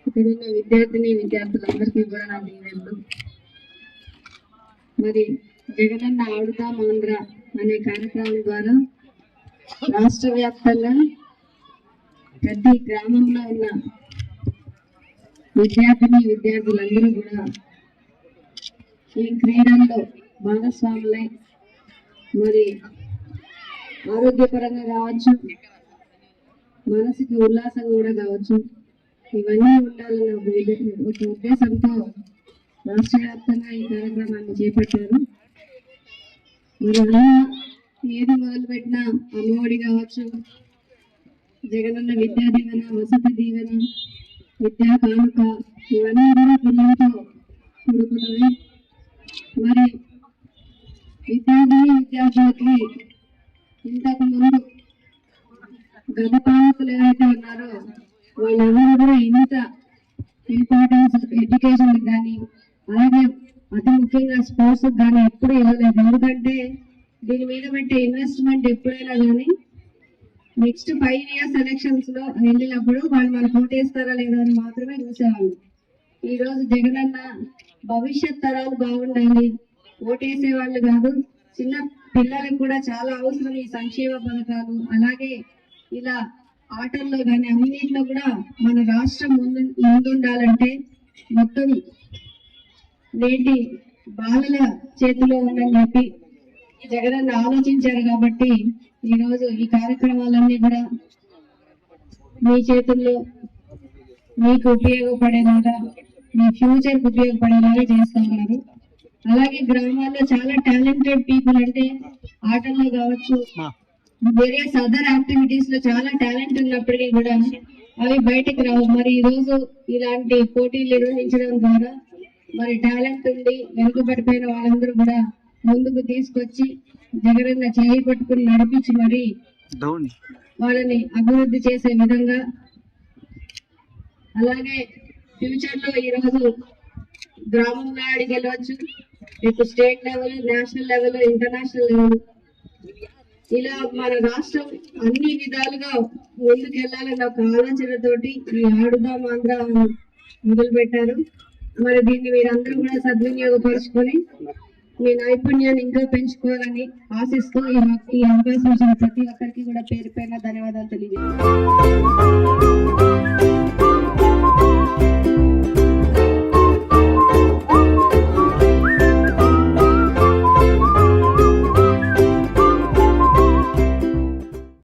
ఇక్కడ విద్యార్థిని విద్యార్థులందరికీ కూడా నా దీవెళ్ళు మరి జగనన్న ఆడుతాం ఆంధ్ర అనే కార్యక్రమం ద్వారా రాష్ట్ర వ్యాప్తంగా ప్రతి గ్రామంలో ఉన్న విద్యార్థిని విద్యార్థులందరూ కూడా ఈ క్రీడల్లో భాగస్వాములై మరి ఆరోగ్యపరంగా కావచ్చు మనసుకి ఉల్లాసం కూడా కావచ్చు. ఇవన్నీ ఉండాలని ఒక ఒక ఉద్దేశంతో రాష్ట్ర వ్యాప్తంగా ఈ కార్యక్రమాన్ని చేపట్టారు. మరి అలా ఏది మొదలుపెట్టినా అమ్మఒడి కావచ్చు జగనన్న విద్యా దీవెన వసతి దీవెన విద్యా కానుక ఇవన్నీ కూడా పిల్లలతో కూడుకున్నవి. మరి విద్యార్థిని విద్యార్థులకి ఇంతకు ముందు గణపాలకులు ఏవైతే ఉన్నారో వాళ్ళెవరు కూడా ఇంత ఇంపార్టెన్స్ ఎడ్యుకేషన్ కానీ అలాగే అతి ముఖ్యంగా స్పోర్ట్స్ కానీ ఎప్పుడు ఇవ్వలేదు. ఎందుకంటే దీని మీద పెట్టే ఇన్వెస్ట్మెంట్ ఎప్పుడైనా కానీ నెక్స్ట్ ఫైవ్ ఇయర్స్ ఎలక్షన్స్లో వెళ్ళినప్పుడు వాళ్ళు మనకు ఓటేస్తారా లేదా అని మాత్రమే చూసేవాళ్ళు. ఈ రోజు జగనన్న భవిష్యత్ తరాలు బాగుండాలి ఓటేసే వాళ్ళు కాదు చిన్న పిల్లలకు కూడా చాలా అవసరం ఈ సంక్షేమ పథకాలు అలాగే ఇలా ఆటల్లో కానీ అన్నింటిలో కూడా మన రాష్ట్రం ముందు ముందుండాలంటే మొత్తం నేటి బాలల చేతిలో ఉందని చెప్పి జగనన్న ఆలోచించారు కాబట్టి ఈ రోజు ఈ కార్యక్రమాలన్నీ కూడా మీ చేతుల్లో మీకు ఉపయోగపడేలాగా మీ ఫ్యూచర్కి ఉపయోగపడేలాగా చేస్తా ఉన్నారు. అలాగే గ్రామాల్లో చాలా టాలెంటెడ్ పీపుల్ అంటే ఆటల్లో కావచ్చు వేరియస్ అదర్ యాక్టివిటీస్లో చాలా టాలెంట్ ఉన్నప్పటికీ కూడా అవి బయటకు రావు. మరి ఈ రోజు ఇలాంటి పోటీలు నిర్వహించడం ద్వారా మరి టాలెంట్ ఉండి వెనుకబడిపోయిన వాళ్ళందరూ కూడా ముందుకు తీసుకొచ్చి జగనన్న చేయి పట్టుకుని నడిపించి మరి వాళ్ళని అభివృద్ధి చేసే విధంగా అలాగే ఫ్యూచర్లో ఈ రోజు గ్రామంలో ఆడికి వెళ్ళవచ్చు ఇప్పుడు state level national level international level ఇలా మన రాష్ట్రం అన్ని విధాలుగా ముందుకెళ్ళాలని వెళ్ళాలన్న ఒక ఆలోచనతోటి ఈ ఆడుదాం ఆంధ్ర మొదలు పెట్టారు మరి దీన్ని మీరందరూ కూడా సద్వినియోగపరుచుకొని మీ నైపుణ్యాన్ని ఇంకా పెంచుకోవాలని ఆశిస్తూ ఈ ఈ అవకాశం ఇచ్చిన ప్రతి ఒక్కరికి కూడా పేరు పైన ధన్యవాదాలు తెలియజేస్తాను